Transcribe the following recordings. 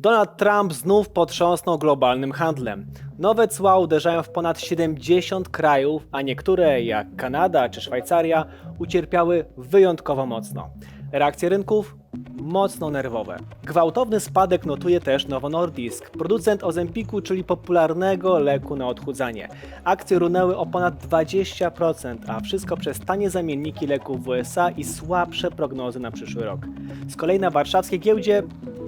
Donald Trump znów potrząsnął globalnym handlem. Nowe cła uderzają w ponad 70 krajów, a niektóre, jak Kanada czy Szwajcaria, ucierpiały wyjątkowo mocno. Reakcje rynków? Mocno nerwowe. Gwałtowny spadek notuje też Novo Nordisk, producent Ozempiku, czyli popularnego leku na odchudzanie. Akcje runęły o ponad 20%, a wszystko przez tanie zamienniki leków w USA i słabsze prognozy na przyszły rok. Z kolei na warszawskiej giełdzie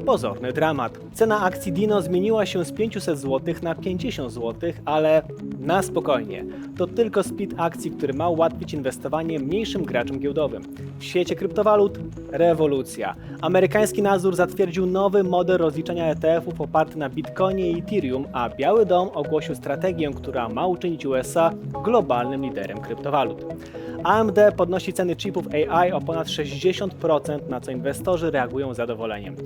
Pozorny dramat. Cena akcji Dino zmieniła się z 500 zł na 50 zł, ale na spokojnie. To tylko split akcji, który ma ułatwić inwestowanie mniejszym graczom giełdowym. W świecie kryptowalut rewolucja. Amerykański nadzór zatwierdził nowy model rozliczania ETF-ów oparty na Bitcoinie i Ethereum, a Biały Dom ogłosił strategię, która ma uczynić USA globalnym liderem kryptowalut. AMD podnosi ceny chipów AI o ponad 60%, na co inwestorzy reagują z zadowoleniem.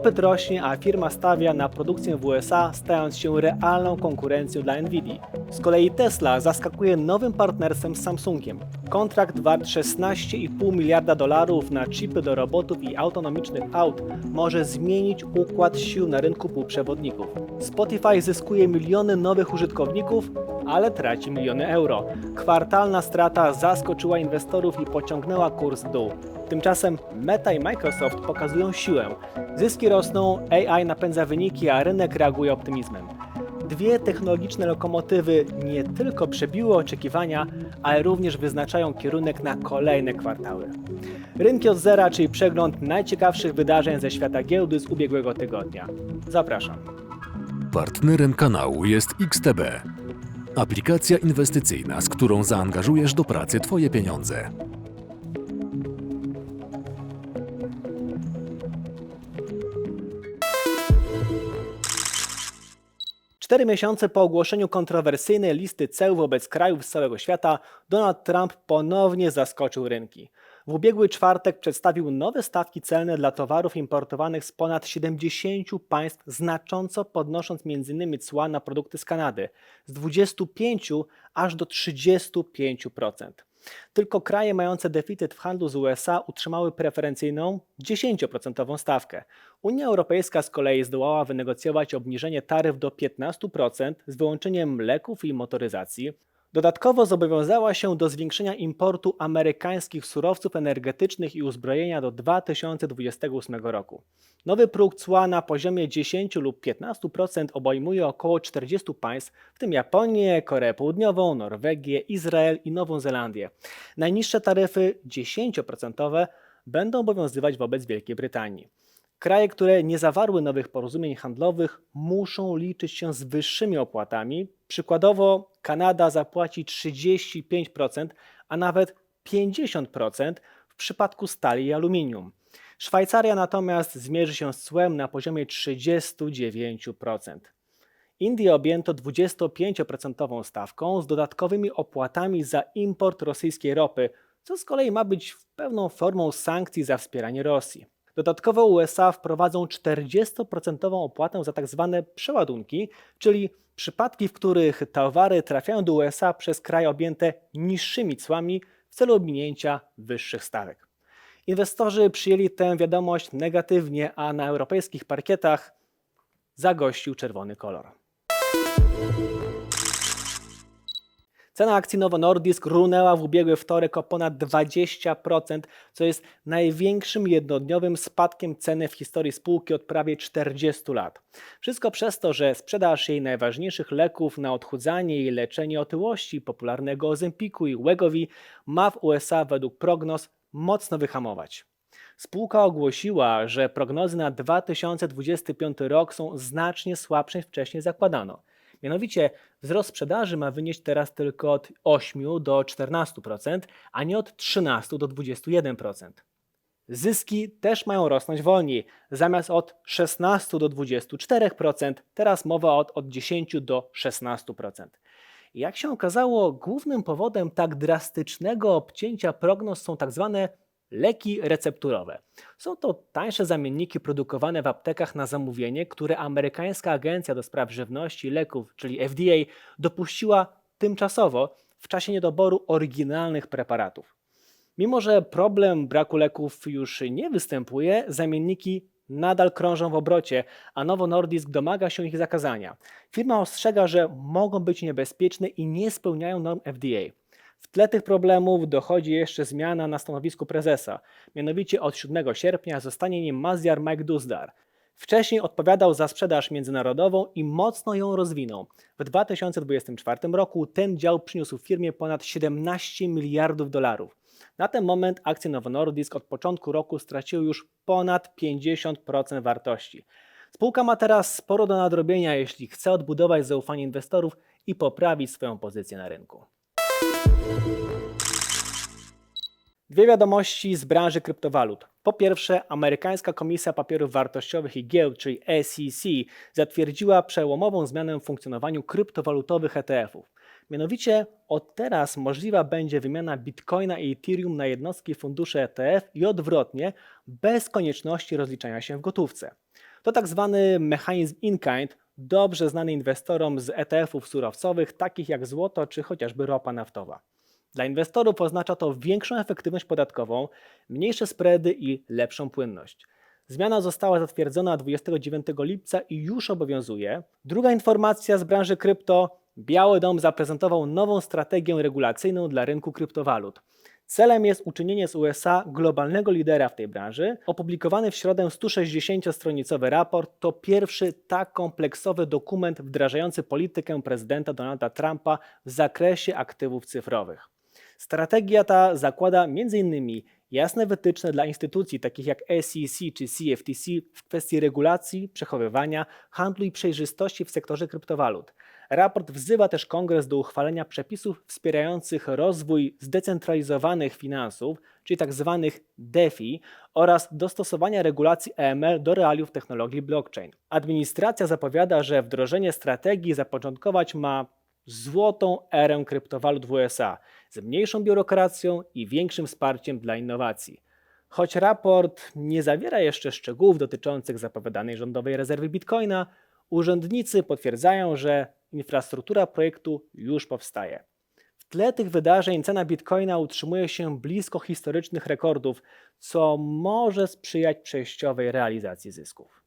Popyt rośnie, a firma stawia na produkcję w USA, stając się realną konkurencją dla Nvidia. Z kolei Tesla zaskakuje nowym partnerstwem z Samsungiem. Kontrakt wart 16,5 miliarda dolarów na chipy do robotów i autonomicznych aut może zmienić układ sił na rynku półprzewodników. Spotify zyskuje miliony nowych użytkowników, ale traci miliony euro. Kwartalna strata zaskoczyła inwestorów i pociągnęła kurs w dół. Tymczasem Meta i Microsoft pokazują siłę. Zyski rosną, AI napędza wyniki, a rynek reaguje optymizmem. Dwie technologiczne lokomotywy nie tylko przebiły oczekiwania, ale również wyznaczają kierunek na kolejne kwartały. Rynki od zera, czyli przegląd najciekawszych wydarzeń ze świata giełdy z ubiegłego tygodnia. Zapraszam. Partnerem kanału jest XTB. Aplikacja inwestycyjna, z którą zaangażujesz do pracy Twoje pieniądze. Cztery miesiące po ogłoszeniu kontrowersyjnej listy ceł wobec krajów z całego świata, Donald Trump ponownie zaskoczył rynki. W ubiegły czwartek przedstawił nowe stawki celne dla towarów importowanych z ponad 70 państw, znacząco podnosząc m.in. cła na produkty z Kanady z 25 aż do 35%. Tylko kraje mające deficyt w handlu z USA utrzymały preferencyjną 10% stawkę. Unia Europejska z kolei zdołała wynegocjować obniżenie taryf do 15% z wyłączeniem leków i motoryzacji. Dodatkowo zobowiązała się do zwiększenia importu amerykańskich surowców energetycznych i uzbrojenia do 2028 roku. Nowy próg cła na poziomie 10 lub 15% obejmuje około 40 państw, w tym Japonię, Koreę Południową, Norwegię, Izrael i Nową Zelandię. Najniższe taryfy 10% będą obowiązywać wobec Wielkiej Brytanii. Kraje, które nie zawarły nowych porozumień handlowych, muszą liczyć się z wyższymi opłatami. Przykładowo, Kanada zapłaci 35%, a nawet 50% w przypadku stali i aluminium. Szwajcaria natomiast zmierzy się z cłem na poziomie 39%. Indie objęto 25% stawką z dodatkowymi opłatami za import rosyjskiej ropy, co z kolei ma być pewną formą sankcji za wspieranie Rosji. Dodatkowo USA wprowadzą 40% opłatę za tzw. przeładunki, czyli przypadki, w których towary trafiają do USA przez kraje objęte niższymi cłami w celu ominięcia wyższych stawek. Inwestorzy przyjęli tę wiadomość negatywnie, a na europejskich parkietach zagościł czerwony kolor. Cena akcji Novo Nordisk runęła w ubiegły wtorek o ponad 20%, co jest największym jednodniowym spadkiem ceny w historii spółki od prawie 40 lat. Wszystko przez to, że sprzedaż jej najważniejszych leków na odchudzanie i leczenie otyłości, popularnego Ozempiku i Wegovi, ma w USA według prognoz mocno wyhamować. Spółka ogłosiła, że prognozy na 2025 rok są znacznie słabsze niż wcześniej zakładano. Mianowicie wzrost sprzedaży ma wynieść teraz tylko od 8 do 14%, a nie od 13 do 21%. Zyski też mają rosnąć wolniej. Zamiast od 16 do 24%, teraz mowa od, od 10 do 16%. Jak się okazało, głównym powodem tak drastycznego obcięcia prognoz są tak zwane leki recepturowe. Są to tańsze zamienniki produkowane w aptekach na zamówienie, które amerykańska agencja do spraw żywności i leków, czyli FDA, dopuściła tymczasowo w czasie niedoboru oryginalnych preparatów. Mimo, że problem braku leków już nie występuje, zamienniki nadal krążą w obrocie, a Novo Nordisk domaga się ich zakazania. Firma ostrzega, że mogą być niebezpieczne i nie spełniają norm FDA. W tle tych problemów dochodzi jeszcze zmiana na stanowisku prezesa. Mianowicie od 7 sierpnia zostanie nim Mazjar Mike. Wcześniej odpowiadał za sprzedaż międzynarodową i mocno ją rozwinął. W 2024 roku ten dział przyniósł firmie ponad 17 miliardów dolarów. Na ten moment akcje Novo Nordisk od początku roku straciły już ponad 50% wartości. Spółka ma teraz sporo do nadrobienia, jeśli chce odbudować zaufanie inwestorów i poprawić swoją pozycję na rynku. Dwie wiadomości z branży kryptowalut. Po pierwsze, amerykańska Komisja Papierów Wartościowych i Giełd, czyli SEC, zatwierdziła przełomową zmianę w funkcjonowaniu kryptowalutowych ETF-ów. Mianowicie od teraz możliwa będzie wymiana bitcoina i ethereum na jednostki fundusze ETF i odwrotnie, bez konieczności rozliczania się w gotówce. To tak zwany mechanizm in-kind, dobrze znany inwestorom z ETF-ów surowcowych, takich jak złoto czy chociażby ropa naftowa. Dla inwestorów oznacza to większą efektywność podatkową, mniejsze spready i lepszą płynność. Zmiana została zatwierdzona 29 lipca i już obowiązuje. Druga informacja z branży krypto. Biały Dom zaprezentował nową strategię regulacyjną dla rynku kryptowalut. Celem jest uczynienie z USA globalnego lidera w tej branży. Opublikowany w środę 160-stronicowy raport to pierwszy tak kompleksowy dokument wdrażający politykę prezydenta Donalda Trumpa w zakresie aktywów cyfrowych. Strategia ta zakłada m.in. jasne wytyczne dla instytucji takich jak SEC czy CFTC w kwestii regulacji, przechowywania, handlu i przejrzystości w sektorze kryptowalut. Raport wzywa też Kongres do uchwalenia przepisów wspierających rozwój zdecentralizowanych finansów, czyli tzw. DeFi, oraz dostosowania regulacji EML do realiów technologii blockchain. Administracja zapowiada, że wdrożenie strategii zapoczątkować ma złotą erę kryptowalut w USA z mniejszą biurokracją i większym wsparciem dla innowacji. Choć raport nie zawiera jeszcze szczegółów dotyczących zapowiadanej rządowej rezerwy bitcoina, urzędnicy potwierdzają, że infrastruktura projektu już powstaje. W tle tych wydarzeń cena bitcoina utrzymuje się blisko historycznych rekordów, co może sprzyjać przejściowej realizacji zysków.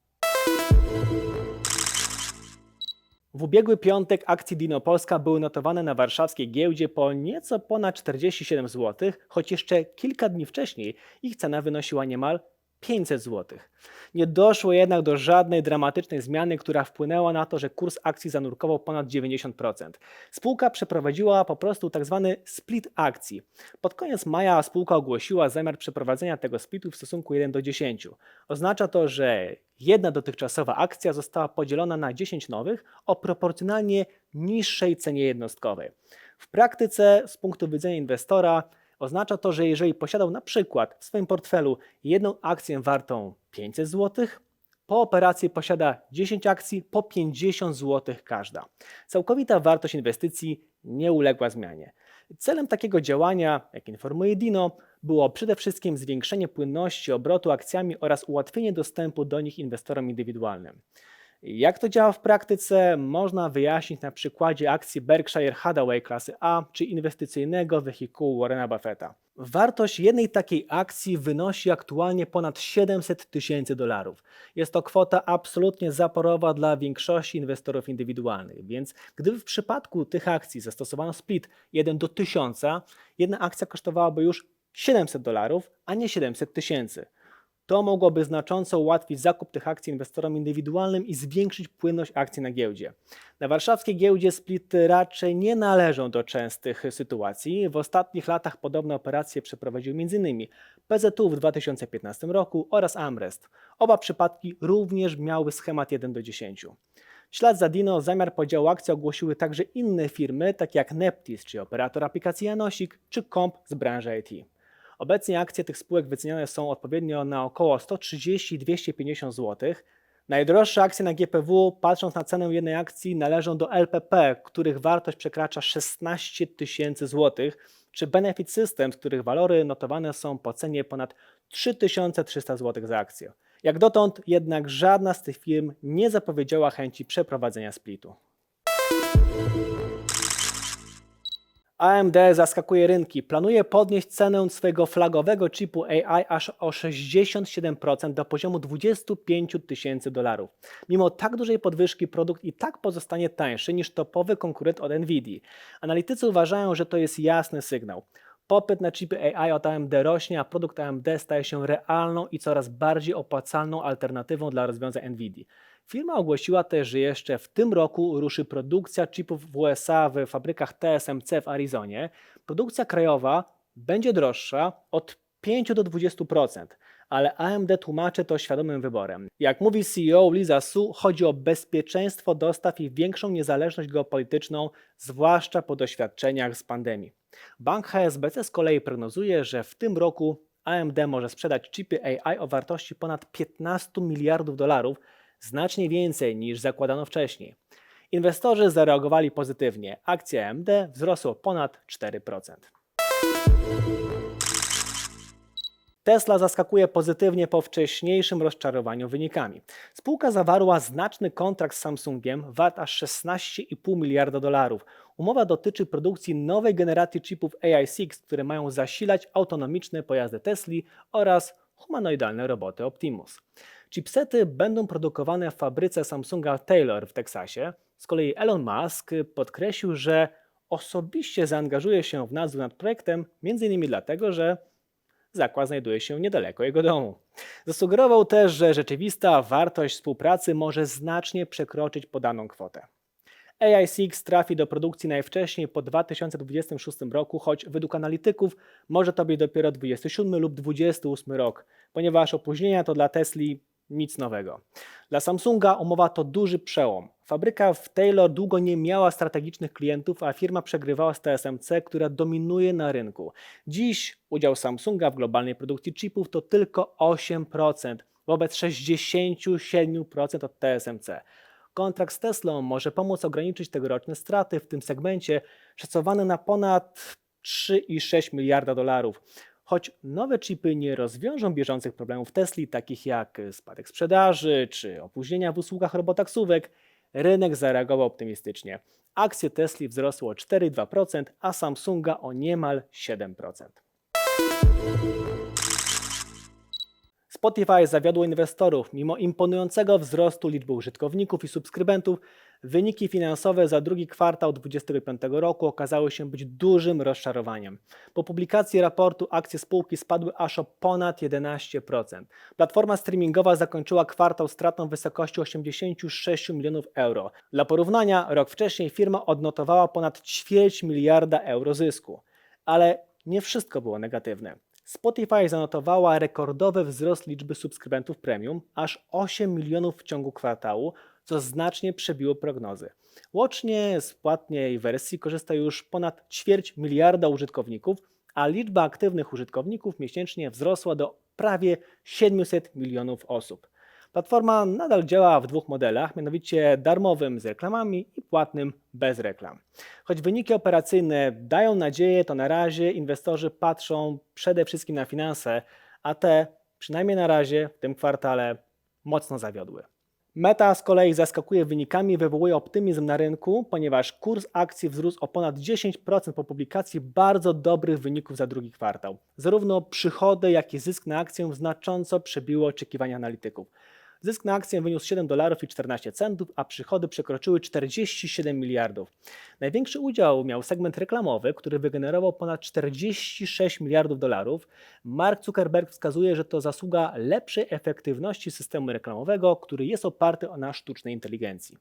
W ubiegły piątek akcje Dino Polska były notowane na warszawskiej giełdzie po nieco ponad 47 zł, choć jeszcze kilka dni wcześniej ich cena wynosiła niemal 500 zł. Nie doszło jednak do żadnej dramatycznej zmiany, która wpłynęła na to, że kurs akcji zanurkował ponad 90%. Spółka przeprowadziła po prostu tak zwany split akcji. Pod koniec maja spółka ogłosiła zamiar przeprowadzenia tego splitu w stosunku 1 do 10. Oznacza to, że jedna dotychczasowa akcja została podzielona na 10 nowych o proporcjonalnie niższej cenie jednostkowej. W praktyce, z punktu widzenia inwestora, Oznacza to, że jeżeli posiadał na przykład w swoim portfelu jedną akcję wartą 500 zł, po operacji posiada 10 akcji po 50 zł każda. Całkowita wartość inwestycji nie uległa zmianie. Celem takiego działania, jak informuje Dino, było przede wszystkim zwiększenie płynności obrotu akcjami oraz ułatwienie dostępu do nich inwestorom indywidualnym. Jak to działa w praktyce, można wyjaśnić na przykładzie akcji Berkshire Hathaway klasy A czy inwestycyjnego wehikułu Warrena Buffetta. Wartość jednej takiej akcji wynosi aktualnie ponad 700 tysięcy dolarów. Jest to kwota absolutnie zaporowa dla większości inwestorów indywidualnych, więc gdyby w przypadku tych akcji zastosowano split 1 do 1000, jedna akcja kosztowałaby już 700 dolarów, a nie 700 tysięcy. To mogłoby znacząco ułatwić zakup tych akcji inwestorom indywidualnym i zwiększyć płynność akcji na giełdzie. Na warszawskiej giełdzie splity raczej nie należą do częstych sytuacji. W ostatnich latach podobne operacje przeprowadził m.in. PZU w 2015 roku oraz Amrest. Oba przypadki również miały schemat 1 do 10. W ślad za Dino zamiar podziału akcji ogłosiły także inne firmy, takie jak Neptis, czy operator aplikacji Janosik, czy Comp z branży IT. Obecnie akcje tych spółek wyceniane są odpowiednio na około 130 i 250 zł. Najdroższe akcje na GPW, patrząc na cenę jednej akcji, należą do LPP, których wartość przekracza 16 tysięcy złotych, czy Benefit Systems, których walory notowane są po cenie ponad 3300 zł za akcję. Jak dotąd jednak żadna z tych firm nie zapowiedziała chęci przeprowadzenia splitu. AMD zaskakuje rynki. Planuje podnieść cenę swojego flagowego chipu AI aż o 67% do poziomu 25 tysięcy dolarów. Mimo tak dużej podwyżki produkt i tak pozostanie tańszy niż topowy konkurent od Nvidia. Analitycy uważają, że to jest jasny sygnał. Popyt na chipy AI od AMD rośnie, a produkt AMD staje się realną i coraz bardziej opłacalną alternatywą dla rozwiązań Nvidia. Firma ogłosiła też, że jeszcze w tym roku ruszy produkcja chipów w USA w fabrykach TSMC w Arizonie. Produkcja krajowa będzie droższa od 5 do 20%, ale AMD tłumaczy to świadomym wyborem. Jak mówi CEO Lisa Su, chodzi o bezpieczeństwo dostaw i większą niezależność geopolityczną, zwłaszcza po doświadczeniach z pandemii. Bank HSBC z kolei prognozuje, że w tym roku AMD może sprzedać chipy AI o wartości ponad 15 miliardów dolarów, znacznie więcej niż zakładano wcześniej. Inwestorzy zareagowali pozytywnie. Akcje AMD wzrosły o ponad 4%. Tesla zaskakuje pozytywnie po wcześniejszym rozczarowaniu wynikami. Spółka zawarła znaczny kontrakt z Samsungiem wart aż 16,5 miliarda dolarów. Umowa dotyczy produkcji nowej generacji chipów AI6, które mają zasilać autonomiczne pojazdy Tesli oraz humanoidalne roboty Optimus. Chipsety będą produkowane w fabryce Samsunga Taylor w Teksasie. Z kolei Elon Musk podkreślił, że osobiście zaangażuje się w nadzór nad projektem, m.in. dlatego, że zakład znajduje się niedaleko jego domu. Zasugerował też, że rzeczywista wartość współpracy może znacznie przekroczyć podaną kwotę. AI6 trafi do produkcji najwcześniej po 2026 roku, choć według analityków może to być dopiero 27 lub 28 rok, ponieważ opóźnienia to dla Tesli nic nowego. Dla Samsunga umowa to duży przełom. Fabryka w Taylor długo nie miała strategicznych klientów, a firma przegrywała z TSMC, która dominuje na rynku. Dziś udział Samsunga w globalnej produkcji chipów to tylko 8%, wobec 67% od TSMC. Kontrakt z Teslą może pomóc ograniczyć tegoroczne straty w tym segmencie, szacowane na ponad 3,6 miliarda dolarów. Choć nowe chipy nie rozwiążą bieżących problemów Tesli, takich jak spadek sprzedaży czy opóźnienia w usługach robotaksówek, rynek zareagował optymistycznie. Akcje Tesli wzrosły o 4,2%, a Samsunga o niemal 7%. Spotify zawiodło inwestorów. Mimo imponującego wzrostu liczby użytkowników i subskrybentów, wyniki finansowe za drugi kwartał 2025 roku okazały się być dużym rozczarowaniem. Po publikacji raportu akcje spółki spadły aż o ponad 11%. Platforma streamingowa zakończyła kwartał stratą w wysokości 86 milionów euro. Dla porównania, rok wcześniej firma odnotowała ponad ćwierć miliarda euro zysku. Ale nie wszystko było negatywne. Spotify zanotowała rekordowy wzrost liczby subskrybentów premium, aż 8 milionów w ciągu kwartału, co znacznie przebiło prognozy. Łącznie z płatnej wersji korzysta już ponad ćwierć miliarda użytkowników, a liczba aktywnych użytkowników miesięcznie wzrosła do prawie 700 milionów osób. Platforma nadal działa w dwóch modelach, mianowicie darmowym z reklamami i płatnym bez reklam. Choć wyniki operacyjne dają nadzieję, to na razie inwestorzy patrzą przede wszystkim na finanse, a te, przynajmniej na razie, w tym kwartale mocno zawiodły. Meta z kolei zaskakuje wynikami i wywołuje optymizm na rynku, ponieważ kurs akcji wzrósł o ponad 10% po publikacji bardzo dobrych wyników za drugi kwartał. Zarówno przychody, jak i zysk na akcję znacząco przebiły oczekiwania analityków. Zysk na akcję wyniósł 7 dolarów i 14 centów, a przychody przekroczyły 47 miliardów. Największy udział miał segment reklamowy, który wygenerował ponad 46 miliardów dolarów. Mark Zuckerberg wskazuje, że to zasługa lepszej efektywności systemu reklamowego, który jest oparty na sztucznej inteligencji.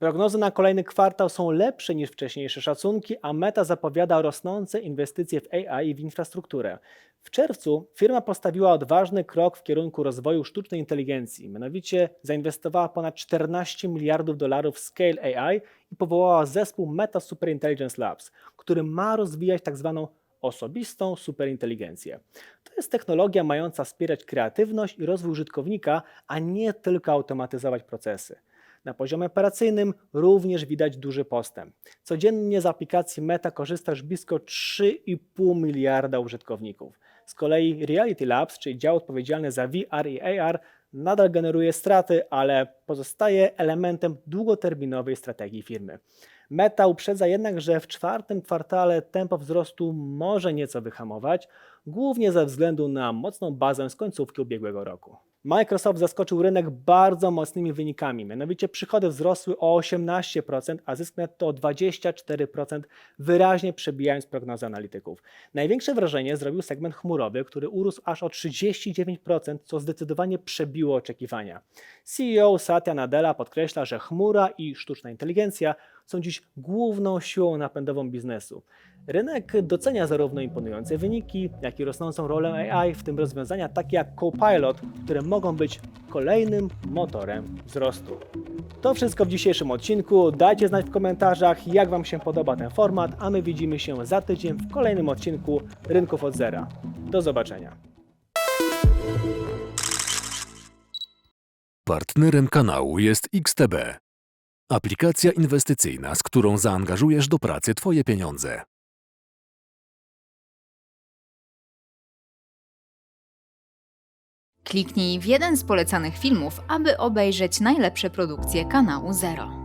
Prognozy na kolejny kwartał są lepsze niż wcześniejsze szacunki, a Meta zapowiada rosnące inwestycje w AI i w infrastrukturę. W czerwcu firma postawiła odważny krok w kierunku rozwoju sztucznej inteligencji, mianowicie zainwestowała ponad 14 miliardów dolarów w Scale AI i powołała zespół Meta Superintelligence Labs, który ma rozwijać tzw. osobistą superinteligencję. To jest technologia mająca wspierać kreatywność i rozwój użytkownika, a nie tylko automatyzować procesy. Na poziomie operacyjnym również widać duży postęp. Codziennie z aplikacji Meta korzysta już blisko 3,5 miliarda użytkowników. Z kolei Reality Labs, czyli dział odpowiedzialny za VR i AR, nadal generuje straty, ale pozostaje elementem długoterminowej strategii firmy. Meta uprzedza jednak, że w czwartym kwartale tempo wzrostu może nieco wyhamować, głównie ze względu na mocną bazę z końcówki ubiegłego roku. Microsoft zaskoczył rynek bardzo mocnymi wynikami, mianowicie przychody wzrosły o 18%, a zysk netto o 24%, wyraźnie przebijając prognozy analityków. Największe wrażenie zrobił segment chmurowy, który urósł aż o 39%, co zdecydowanie przebiło oczekiwania. CEO Satya Nadella podkreśla, że chmura i sztuczna inteligencja są dziś główną siłą napędową biznesu. Rynek docenia zarówno imponujące wyniki, jak i rosnącą rolę AI, w tym rozwiązania takie jak Copilot, które mogą być kolejnym motorem wzrostu. To wszystko w dzisiejszym odcinku. Dajcie znać w komentarzach, jak Wam się podoba ten format, a my widzimy się za tydzień w kolejnym odcinku Rynków od Zera. Do zobaczenia. Partnerem kanału jest XTB. Aplikacja inwestycyjna, z którą zaangażujesz do pracy Twoje pieniądze. Kliknij w jeden z polecanych filmów, aby obejrzeć najlepsze produkcje kanału Zero.